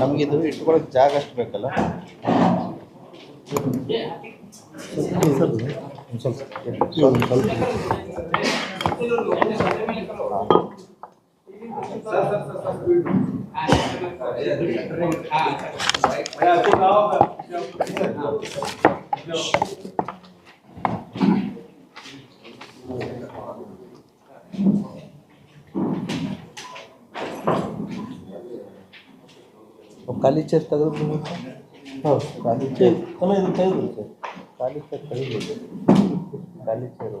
ನಮಗಿದು ಇಟ್ಕೊಳಕ್ ಜಾಗ ಅಷ್ಟು ಬೇಕಲ್ಲ ಸ್ವಲ್ಪ ಖಾಲಿ ಚೇರ್ ತೆಗೆದು ಹಾಂ ಖಾಲಿ ಚೇರ್ ತಮ್ಮ ಇದು ತೆಗೆದು ಸರ್ ಖಾಲಿ ಚೇರ್ ತೆಗೆದು ಖಾಲಿ ಚೇರು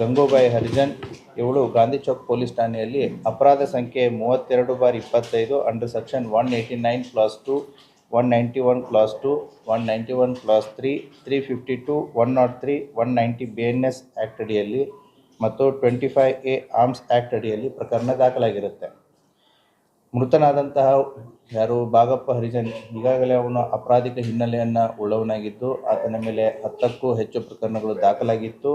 ಗಂಗೂಬಾಯಿ ಹರಿಜನ್, ಇವಳು ಗಾಂಧಿ ಚೌಕ್ ಪೊಲೀಸ್ ಠಾಣೆಯಲ್ಲಿ ಅಪರಾಧ ಸಂಖ್ಯೆ ಮೂವತ್ತೆರಡು ಬಾರ್ ಇಪ್ಪತ್ತೈದು, under section one eighty nine clause two, one ninety one clause two, one ninety one clause three three fifty two, one nought three, one ninety B N S act ಅಡಿಯಲ್ಲಿ ಮತ್ತು twenty five A arms act ಅಡಿಯಲ್ಲಿ ಪ್ರಕರಣ ದಾಖಲಾಗಿರುತ್ತೆ. ಮೃತನಾದಂತಹ ಯಾರು? ಬಾಗಪ್ಪ ಹರಿಜನ್. ಈಗಾಗಲೇ ಅವನು ಅಪರಾಧಿಕ ಹಿನ್ನೆಲೆಯನ್ನು ಉಳ್ಳವನಾಗಿದ್ದು, ಆತನ ಮೇಲೆ ಹತ್ತಕ್ಕೂ ಹೆಚ್ಚು ಪ್ರಕರಣಗಳು ದಾಖಲಾಗಿತ್ತು.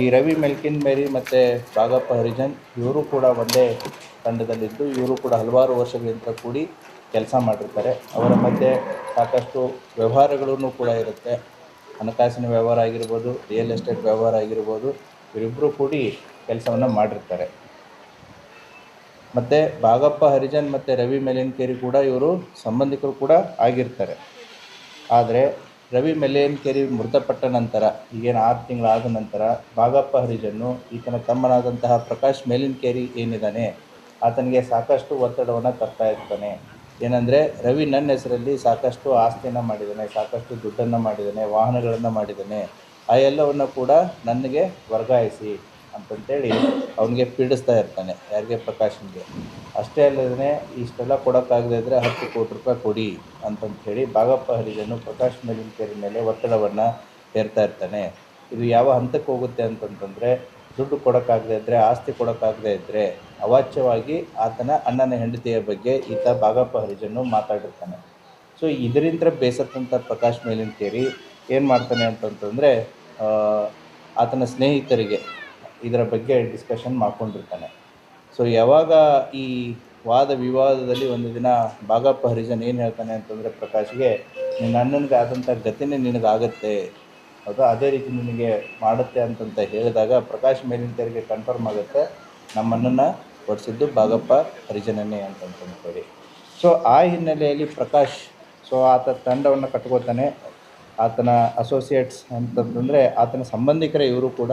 ಈ ರವಿ ಮೆಲ್ಕಿನ್ ಮೇರಿ ಮತ್ತು ಬಾಗಪ್ಪ ಹರಿಜನ್, ಇವರು ಕೂಡ ಒಂದೇ ತಂಡದಲ್ಲಿದ್ದು, ಇವರು ಕೂಡ ಹಲವಾರು ವರ್ಷಗಳಿಂದ ಕೂಡಿ ಕೆಲಸ ಮಾಡಿರ್ತಾರೆ. ಅವರ ಮಧ್ಯೆ ಸಾಕಷ್ಟು ವ್ಯವಹಾರಗಳೂ ಕೂಡ ಇರುತ್ತೆ. ಹಣಕಾಸಿನ ವ್ಯವಹಾರ ಆಗಿರ್ಬೋದು, ರಿಯಲ್ ಎಸ್ಟೇಟ್ ವ್ಯವಹಾರ ಆಗಿರ್ಬೋದು ಇವರಿಬ್ಬರು ಕೂಡಿ ಕೆಲಸವನ್ನು ಮಾಡಿರ್ತಾರೆ. ಮತ್ತು ಬಾಗಪ್ಪ ಹರಿಜನ್ ಮತ್ತು ರವಿ ಮೆಲಿನ್ಕೇರಿ ಕೂಡ ಇವರು ಸಂಬಂಧಿಕರು ಕೂಡ ಆಗಿರ್ತಾರೆ. ಆದರೆ ರವಿ ಮೆಲಿನ್ಕೇರಿ ಮೃತಪಟ್ಟ ನಂತರ, ಈಗೇನು ಆರು ತಿಂಗಳಾದ ನಂತರ ಬಾಗಪ್ಪ ಹರಿಜನ್ನು ಈತನ ತಮ್ಮನಾದಂತಹ ಪ್ರಕಾಶ್ ಮೇಲಿನ್ಕೇರಿ ಏನಿದ್ದಾನೆ ಆತನಿಗೆ ಸಾಕಷ್ಟು ಒತ್ತಡವನ್ನು ತರ್ತಾ ಇರ್ತಾನೆ. ಏನಂದರೆ, ರವಿ ನನ್ನ ಹೆಸರಲ್ಲಿ ಸಾಕಷ್ಟು ಆಸ್ತಿಯನ್ನು ಮಾಡಿದ್ದಾನೆ ಸಾಕಷ್ಟು ದುಡ್ಡನ್ನು ಮಾಡಿದ್ದಾನೆ ವಾಹನಗಳನ್ನು ಮಾಡಿದ್ದಾನೆ ಆ ಎಲ್ಲವನ್ನು ಕೂಡ ನನಗೆ ವರ್ಗಾಯಿಸಿ. ಅಂತಂತೇಳಿ ಅವನಿಗೆ ಪೀಡಿಸ್ತಾ ಇರ್ತಾನೆ, ಯಾರಿಗೆ? ಪ್ರಕಾಶನ್ಗೆ. ಅಷ್ಟೇ ಅಲ್ಲದೇ ಇಷ್ಟೆಲ್ಲ ಕೊಡೋಕ್ಕಾಗದೇ ಇದ್ದರೆ ಹತ್ತು ಕೋಟಿ ರೂಪಾಯಿ ಕೊಡಿ ಅಂತಂತ ಹೇಳಿ ಬಾಗಪ್ಪ ಹರಿಜನು ಪ್ರಕಾಶ್ ಮೇಲಿನ್ಕೇರಿ ಮೇಲೆ ಒತ್ತಡವನ್ನು ಹೇರ್ತಾ ಇರ್ತಾನೆ. ಇದು ಯಾವ ಹಂತಕ್ಕೆ ಹೋಗುತ್ತೆ ಅಂತಂತಂದರೆ ದುಡ್ಡು ಕೊಡೋಕ್ಕಾಗದೇ ಇದ್ದರೆ ಆಸ್ತಿ ಕೊಡೋಕ್ಕಾಗದೇ ಇದ್ದರೆ ಅವಾಚ್ಯವಾಗಿ ಆತನ ಅಣ್ಣನ ಹೆಂಡತಿಯ ಬಗ್ಗೆ ಈತ ಬಾಗಪ್ಪ ಹರಿಜನು ಮಾತಾಡಿರ್ತಾನೆ. ಸೊ ಇದರಿಂದ ಬೇಸತ್ತಂಥ ಪ್ರಕಾಶ್ ಮೇಲಿನ ಕೇರಿ ಏನು ಮಾಡ್ತಾನೆ ಅಂತಂತಂದರೆ ಆತನ ಸ್ನೇಹಿತರಿಗೆ ಇದರ ಬಗ್ಗೆ ಡಿಸ್ಕಷನ್ ಮಾಡ್ಕೊಂಡಿರ್ತಾನೆ. ಸೊ ಯಾವಾಗ ಈ ವಾದ ವಿವಾದದಲ್ಲಿ ಒಂದು ದಿನ ಬಾಗಪ್ಪ ಹರಿಜನ್ ಏನು ಹೇಳ್ತಾನೆ ಅಂತಂದರೆ, ಪ್ರಕಾಶ್ಗೆ, ನಿನ್ನ ಅಣ್ಣನಿಗೆ ಆದಂಥ ಗತಿನೇ ನಿನಗಾಗತ್ತೆ ಹೌದಾ? ಅದೇ ರೀತಿ ನಿನಗೆ ಮಾಡುತ್ತೆ ಅಂತಂತ ಹೇಳಿದಾಗ ಪ್ರಕಾಶ್ ಮೇಲಿನ ತೆರಿಗೆ ಕನ್ಫರ್ಮ್ ಆಗುತ್ತೆ. ನಮ್ಮಣ್ಣನ ಹೊಡಿಸಿದ್ದು ಬಾಗಪ್ಪ ಹರಿಜನನೇ ಅಂತಂತಂದ್ಕೊಳ್ಳಿ ಸೊ ಆ ಹಿನ್ನೆಲೆಯಲ್ಲಿ ಪ್ರಕಾಶ್ ಸೊ ಆತ ತಂಡವನ್ನು ಕಟ್ಕೋತಾನೆ ಆತನ ಅಸೋಸಿಯೇಟ್ಸ್ ಅಂತಂತಂದರೆ, ಆತನ ಸಂಬಂಧಿಕರೇ ಇವರು ಕೂಡ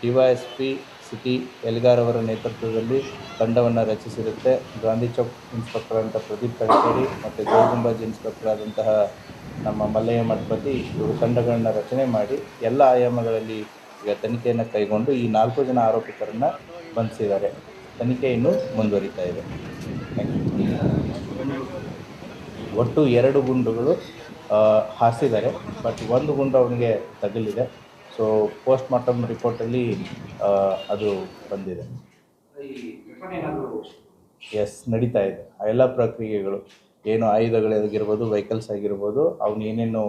D Y S P city Elgar ಅವರ ನೇತೃತ್ವದಲ್ಲಿ ತಂಡವನ್ನು ರಚಿಸಿರುತ್ತೆ. ಗಾಂಧಿ ಚೌಕ್ ಇನ್ಸ್ಪೆಕ್ಟರ್ ಅಂತ ಪ್ರದೀಪ್ ಕಡಕೇರಿ ಮತ್ತು ಗೋಗುಂಬಾಜ್ ಇನ್ಸ್ಪೆಕ್ಟರ್ ಆದಂತಹ ನಮ್ಮ ಮಲ್ಲಯ್ಯ ಮಠಪತಿ ಇವರು ತಂಡಗಳನ್ನು ರಚನೆ ಮಾಡಿ ಎಲ್ಲ ಆಯಾಮಗಳಲ್ಲಿ ಈಗ ತನಿಖೆಯನ್ನು ಕೈಗೊಂಡು ಈ ನಾಲ್ಕು ಜನ ಆರೋಪಿತರನ್ನು ಬಂಧಿಸಿದ್ದಾರೆ. ತನಿಖೆ ಇನ್ನೂ ಮುಂದುವರಿತಾ ಇದೆ. ಒಟ್ಟು ಎರಡು ಗುಂಡುಗಳು ಹಾಸಿದ್ದಾರೆ. ಬಟ್ ಒಂದು ಗುಂಡು ಅವನಿಗೆ ತಗುಲಿದೆ. ಸೊ ಪೋಸ್ಟ್ ಮಾರ್ಟಮ್ ರಿಪೋರ್ಟಲ್ಲಿ ಅಲ್ಲಿ ಅದು ಬಂದಿದೆ. ಎಸ್ ನಡೀತಾ ಇದೆ. ಆ ಎಲ್ಲ ಪ್ರಕ್ರಿಯೆಗಳು ಏನು ಆಯುಧಗಳಾಗಿರ್ಬೋದು ವೆಹಿಕಲ್ಸ್ ಆಗಿರ್ಬೋದು ಅವನು ಏನೇನು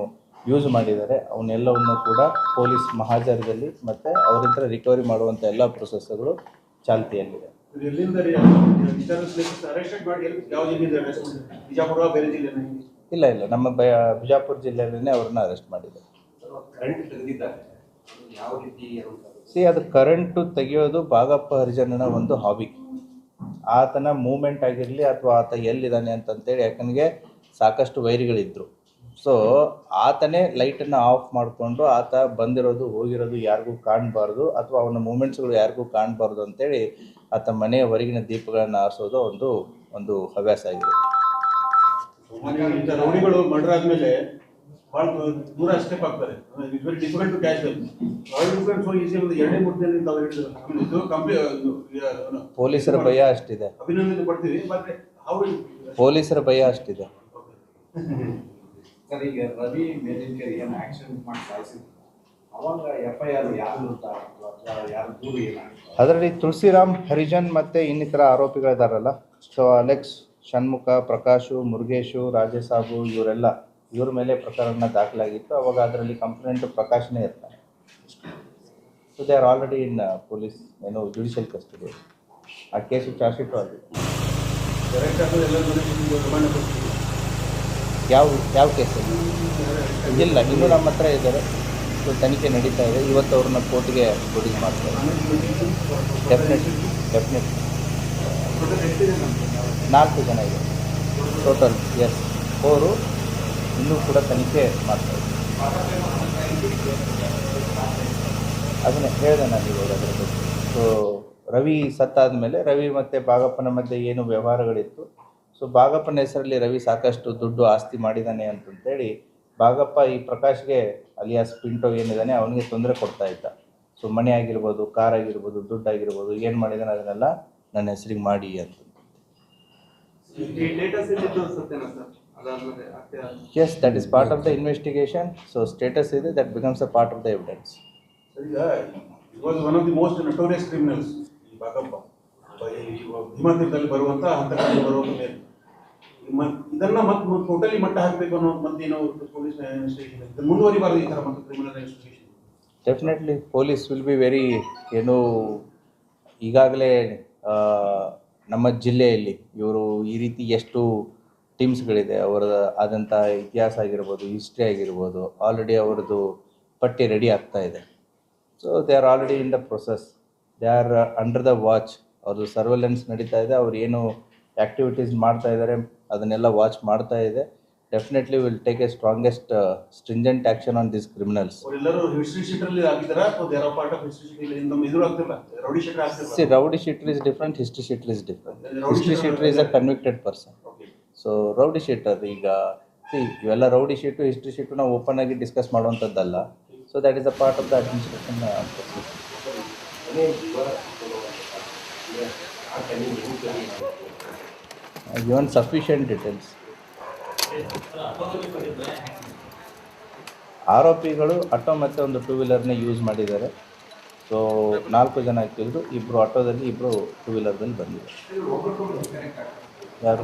ಯೂಸ್ ಮಾಡಿದ್ದಾರೆ ಅವನ್ನೆಲ್ಲವನ್ನು ಕೂಡ ಪೊಲೀಸ್ ಮಹಾಜಾರದಲ್ಲಿ ಮತ್ತು ಅವ್ರ ಹತ್ರ ರಿಕವರಿ ಮಾಡುವಂಥ ಎಲ್ಲ ಪ್ರೊಸೆಸ್ಗಳು ಚಾಲ್ತಿಯಲ್ಲಿದೆ. ಇಲ್ಲ ಇಲ್ಲ. ನಮ್ಮ ಬಿಜಾಪುರ ಜಿಲ್ಲೆಯಲ್ಲೇ ಅವ್ರನ್ನ ಅರೆಸ್ಟ್ ಮಾಡಿದ್ದಾರೆ. ಯಾವ ರೀತಿ ಸಿ ಅದು ಕರೆಂಟು ತೆಗೆಯೋದು ಭಾಗಪ್ಪ ಹರಿಜನನ ಒಂದು ಹಾಬಿ ಆತನ ಮೂಮೆಂಟ್ ಆಗಿರಲಿ ಅಥವಾ ಆತ ಎಲ್ಲಿದ್ದಾನೆ ಅಂತಂತೇಳಿ ಯಾಕಂದ್ರೆ ಸಾಕಷ್ಟು ವೈರಿಗಳಿದ್ರು. ಸೊ ಆತನೇ ಲೈಟನ್ನು ಆಫ್ ಮಾಡಿಕೊಂಡು ಆತ ಬಂದಿರೋದು ಹೋಗಿರೋದು ಯಾರಿಗೂ ಕಾಣಬಾರ್ದು ಅಥವಾ ಅವನ ಮೂಮೆಂಟ್ಸ್ಗಳು ಯಾರಿಗೂ ಕಾಣಬಾರ್ದು ಅಂತೇಳಿ ಆತ ಮನೆಯ ಹೊರಗಿನ ದೀಪಗಳನ್ನು ಆರಿಸೋದು ಒಂದು ಒಂದು ಹವ್ಯಾಸ ಆಗಿದೆ ಬಹಳ ದೂರ ಸ್ಟೆಪ್ ಆಗ್ತಾರೆ. It's very difficult to catch them all you can so easy ಒಂದು ಎರಡೇ ಮೂರು ದಿನ ತಾವು ಹೇಳಿದ್ರು. ಇದು ಕಂಪ್ಲೀ ಪೊಲೀಸರ ಭಯ ಅಷ್ಟಿದೆ. ಅಭಿನಂದನೆ ಕೊಡ್ತೀವಿ ಬಟ್ ಹೌ ಪೊಲೀಸರ ಭಯ ಅಷ್ಟಿದೆ. ಸರ್ ಈಗ ರವಿ ಮೇಲಿನ ಏನು ಆಕ್ಸಿಡೆಂಟ್ ಮಾಡಿ ಸಾಯಿಸಿದ್ರು? ಅವಾಗ ಎಫ್ ಐ ಆರ್ ಯಾರು ವಿರುದ್ಧ ಯಾರು ದೂರು ಏನಾಗಿತ್ತು ಅದರಲ್ಲಿ ತುಳಸಿರಾಮ್ ಹರಿಜನ್ ಮತ್ತೆ ಇನ್ನಿತರ ಆರೋಪಿಗಳಿದಾರಲ್ಲ. ಸೊ ಅಲೆಕ್ಸ್ ಷಣ್ಮುಖ ಪ್ರಕಾಶು ಮುರುಗೇಶು ರಾಜೇಸಾಬು ಇವರೆಲ್ಲ ಇವ್ರ ಮೇಲೆ ಪ್ರಕರಣ ದಾಖಲಾಗಿತ್ತು. ಅವಾಗ ಅದರಲ್ಲಿ ಕಂಪ್ಲೇಂಟ್ ಪ್ರಕಾಶನೇ ಇರ್ತಾನೆ so they are already in police ಏನು ಜುಡಿಷಿಯಲ್ ಕಸ್ಟಡಿ ಆ ಕೇಸು ಚಾರ್ಜ್ ಶೀಟು ಆಗಿದೆ ಯಾವ ಯಾವ ಕೇಸಲ್ಲಿ ಇಲ್ಲ, ಇನ್ನೂ ನಮ್ಮ ಹತ್ರ ಇದ್ದಾರೆ. ಸೊ ತನಿಖೆ ನಡೀತಾ ಇದೆ. ಇವತ್ತು ಅವ್ರನ್ನ ಕೋರ್ಟ್ಗೆ ಪ್ರೊಡ್ಯೂಸ್ ಮಾಡ್ತಾರೆ. ಡೆಫಿನೆಟ್ ಡೆಫಿನೆಟ್ ಟೋಟಲ್ ನಾಲ್ಕು ಜನ ಇದೆ ಟೋಟಲ್ ಎಸ್ ಫೋರು ಇನ್ನೂ ಕೂಡ ತನಿಖೆ ಮಾಡ್ತಾರೆ ಅದನ್ನೇ ಹೇಳಿದೆ ನಾನು ಇವಾಗ ಅದರ ಬಗ್ಗೆ. ಸೊ ರವಿ ಸತ್ತಾದ ಮೇಲೆ ರವಿ ಮತ್ತು ಬಾಗಪ್ಪನ ಮಧ್ಯೆ ಏನು ವ್ಯವಹಾರಗಳಿತ್ತು? ಸೊ ಬಾಗಪ್ಪನ ಹೆಸರಲ್ಲಿ ರವಿ ಸಾಕಷ್ಟು ದುಡ್ಡು ಆಸ್ತಿ ಮಾಡಿದ್ದಾನೆ ಅಂತಂತೇಳಿ ಬಾಗಪ್ಪ ಈ ಪ್ರಕಾಶ್ಗೆ ಅಲಿಯಾಸ್ ಪಿಂಟೋ ಏನಿದ್ದಾನೆ ಅವನಿಗೆ ತೊಂದರೆ ಕೊಡ್ತಾ ಇದ್ದ. ಸೊ ಮನೆ ಆಗಿರ್ಬೋದು, ಕಾರ್ ಆಗಿರ್ಬೋದು, ದುಡ್ಡು ಆಗಿರ್ಬೋದು, ಏನು ಮಾಡಿದಾನೆ ಅದನ್ನೆಲ್ಲ ನನ್ನ ಹೆಸರಿಗೆ ಮಾಡಿ ಅಂತ. ಈ that is part of the investigation so that is part of the investigation. So status is that becomes a part of the evidence. Sir ಈಗ was one of the most notorious criminals ಈ ಬಾಗಪ್ಪ ಬರುವಂತ ಹಂತಕರಲ್ಲಿ ಬರುವಂತ ಮೇಲೆ ಇದನ್ನ ಮತ್ತೆ totally ಮಟ್ಟ ಹಾಕಬೇಕು ಅನ್ನೋ ಮತ್ತೇನೋ ಪೊಲೀಸ್ ಮುಂದುವರಿಬಾರದು ಈ ತರ ಮತ್ತು criminal investigation Definitely, police will be very, ಏನು ಈಗಾಗಲೇ ನಮ್ಮ ಜಿಲ್ಲೆಯಲ್ಲಿ ಇವರು ಈ ರೀತಿ ಎಷ್ಟು ಟೀಮ್ಸ್ಗಳಿದೆ ಅವರ ಆದಂಥ ಇತಿಹಾಸ ಆಗಿರ್ಬೋದು ಹಿಸ್ಟ್ರಿ ಆಗಿರ್ಬೋದು ಆಲ್ರೆಡಿ ಅವರದ್ದು ಪಟ್ಟಿ ರೆಡಿ ಆಗ್ತಾ ಇದೆ. So they are already in the process they are under the watch ಅವ್ರದ್ದು ಸರ್ವೆಲೆನ್ಸ್ ನಡೀತಾ ಇದೆ. ಅವ್ರು ಏನು ಆ್ಯಕ್ಟಿವಿಟೀಸ್ ಮಾಡ್ತಾ ಇದ್ದಾರೆ ಅದನ್ನೆಲ್ಲ ವಾಚ್ ಮಾಡ್ತಾ ಇದೆ. Definitely will take a strongest stringent action on this criminals rowdy history sheet ಅಲ್ಲಿ history sheeter is of history sheet a convicted ಇದ್ರ ಆಗ್ತಿಲ್ಲ ರೌಡಿ ಶೀಟ್ ಸೊ ಶೀಟರ್ ಈಗ. ಸಿ ಇವೆಲ್ಲ ರೌಡಿ ಶೀಟು ಹಿಸ್ಟ್ರಿ ಶೀಟು ನಾವು open ಆಗಿ discuss ಮಾಡುವಂಥದ್ದಲ್ಲ. So that is a part of the administration even sufficient details ಆರೋಪಿಗಳು auto ಮತ್ತು ಒಂದು two ವೀಲರ್ನೇ ಯೂಸ್ ಮಾಡಿದ್ದಾರೆ. ಸೊ ನಾಲ್ಕು ಜನ ಹಾಕಿದ್ರು ಇಬ್ಬರು ಆಟೋದಲ್ಲಿ ಇಬ್ಬರು ಟೂ ವೀಲರ್ದಲ್ಲಿ ಬಂದಿದ್ದಾರೆ. ಯಾರು?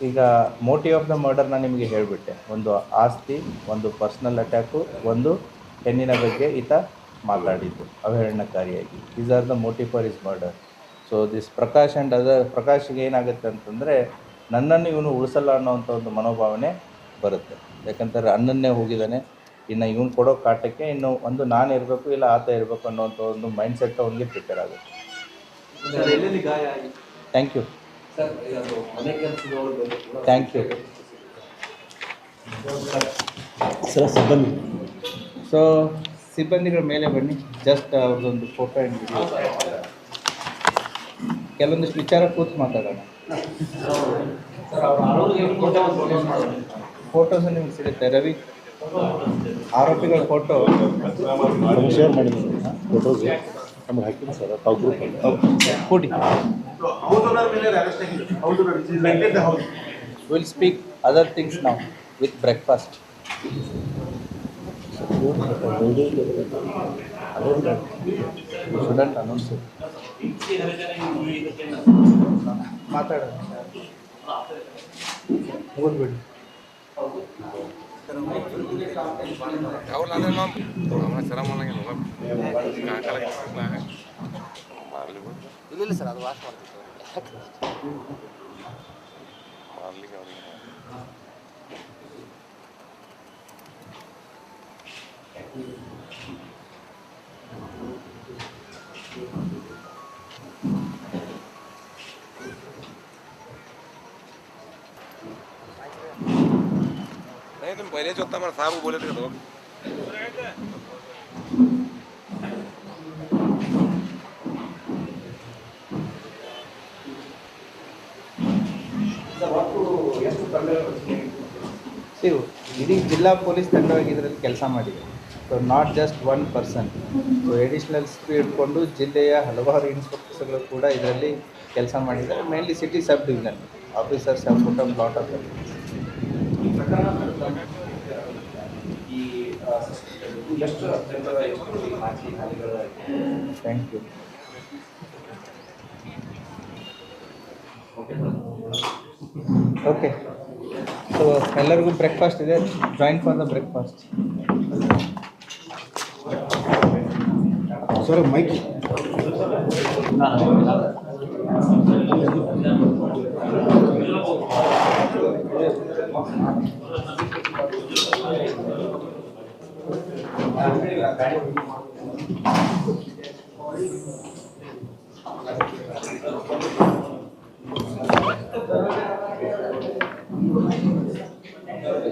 ಈಗ ಮೋಟಿವ್ ಆಫ್ ದ ಮರ್ಡರ್ ನಾನು ನಿಮಗೆ ಹೇಳಿಬಿಟ್ಟೆ. ಒಂದು ಆಸ್ತಿ ಒಂದು ಪರ್ಸ್ನಲ್ ಅಟ್ಯಾಕು ಒಂದು ಹೆಣ್ಣಿನ ಬಗ್ಗೆ ಈತ ಮಾತಾಡಿದ್ದು ಅವಹೇಳನಕಾರಿಯಾಗಿ. Is are the motive for his murder so this Prakash and other ಪ್ರಕಾಶ್ಗೆ ಏನಾಗುತ್ತೆ ಅಂತಂದರೆ ನನ್ನನ್ನು ಇವನು ಉಳಿಸಲ್ಲ ಅನ್ನೋವಂಥ ಒಂದು ಮನೋಭಾವನೆ ಬರುತ್ತೆ. ಯಾಕಂತಾರೆ ಅಣ್ಣನ್ನೇ ಹೋಗಿದ್ದಾನೆ. ಇನ್ನು ಇವನು ಕೊಡೋ ಕಾಟಕ್ಕೆ ಇನ್ನು ಒಂದು ನಾನು ಇರಬೇಕು ಇಲ್ಲ ಆತ ಇರಬೇಕು ಅನ್ನೋವಂಥ ಒಂದು ಮೈಂಡ್ ಸೆಟ್ ಅವನಿಗೆ ಪ್ರಿಪೇರ್ ಆಗುತ್ತೆ. Thank you thank you sir ಸಿಬ್ಬಂದಿ. ಸೊ ಸಿಬ್ಬಂದಿಗಳ ಮೇಲೆ ಬನ್ನಿ. ಜಸ್ಟ್ ಅವ್ರದ್ದೊಂದು ಫೋಟೋ ಆ್ಯಂಡ್ ವಿಡಿಯೋ ಕೆಲವೊಂದಿಷ್ಟು ವಿಚಾರ ಕೂತು ಮಾತಾಡೋಣ. ಸರ್ ಅವ್ರ ಆರೋಗ್ಯ ಫೋಟೋಸ್ ನಿಮ್ಗೆ ಸಿಗುತ್ತೆ. ರವಿ ಆರೋಪಿಗಳ ಫೋಟೋ ಶೇರ್ ಮಾಡಿದ್ದೀನಿ ಫೋಟೋಸ್ ನಮ್ಗೆ ಹಾಕಿದ್ದೀನಿ ಸರ್. ತಾವು ಗ್ರೂಪ್ ಕೊಡಿ. ಹೌಸ್ ಓನರ್ ಮೇಲೆ ಅರೆಸ್ಟ್ ಆಗಿದೆ house owner maintain the house will speak other things ನಾವು ವಿತ್ ಬ್ರೇಕ್ಫಾಸ್ಟ್ ಶುಡಂಟ್ ಅನೌನ್ಸ್ ಮಾತಾಡೋಣ ಮುಗಿದ್ಬಿಡಿ ಇಲ್ಲ ಸರ್ ಅದು ವಾಶ್ ಮಾಡ್ತಿತ್ತು नहीं तुम पहले जो होता हमारा साहब को बोले थे तो ಸಿಗು ಇಡೀ ಜಿಲ್ಲಾ ಪೊಲೀಸ್ ತಂಡವಾಗಿ ಇದರಲ್ಲಿ ಕೆಲಸ ಮಾಡಿದೆ. So not just one person so additional ಹಿಡ್ಕೊಂಡು ಜಿಲ್ಲೆಯ ಹಲವಾರು ಇನ್ಸ್ಪೆಕ್ಟರ್ಸ್ಗಳು ಕೂಡ ಇದರಲ್ಲಿ ಕೆಲಸ ಮಾಡಿದ್ದಾರೆ. Mainly city sub division officers have put up lot of thank you okay so ಎಲ್ಲರಿಗೂ ಬ್ರೇಕ್ಫಾಸ್ಟ್ ಇದೆ. Join for the breakfast sir mike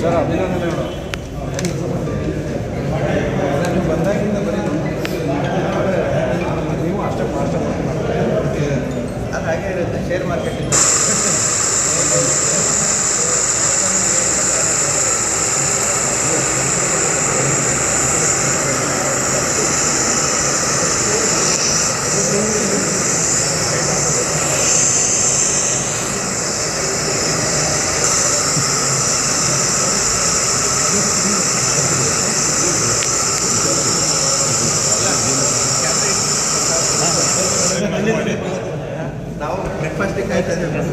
sir ಅಭಿನಂದನೆ ಬಂದಾಗಿಂದ ಬರೀ ನೀವು ಅಷ್ಟೇ ಫಾಸ್ಟ್ ಅದು ಹಾಗೆ ಇರುತ್ತೆ ಶೇರ್ ಮಾರ್ಕೆಟಿಂಗ್ ನಾವು ಬ್ರೇಕ್ಫಾಸ್ಟಿಗೆ ಕಾಯ್ತಾ ಇದ್ದೇವೆ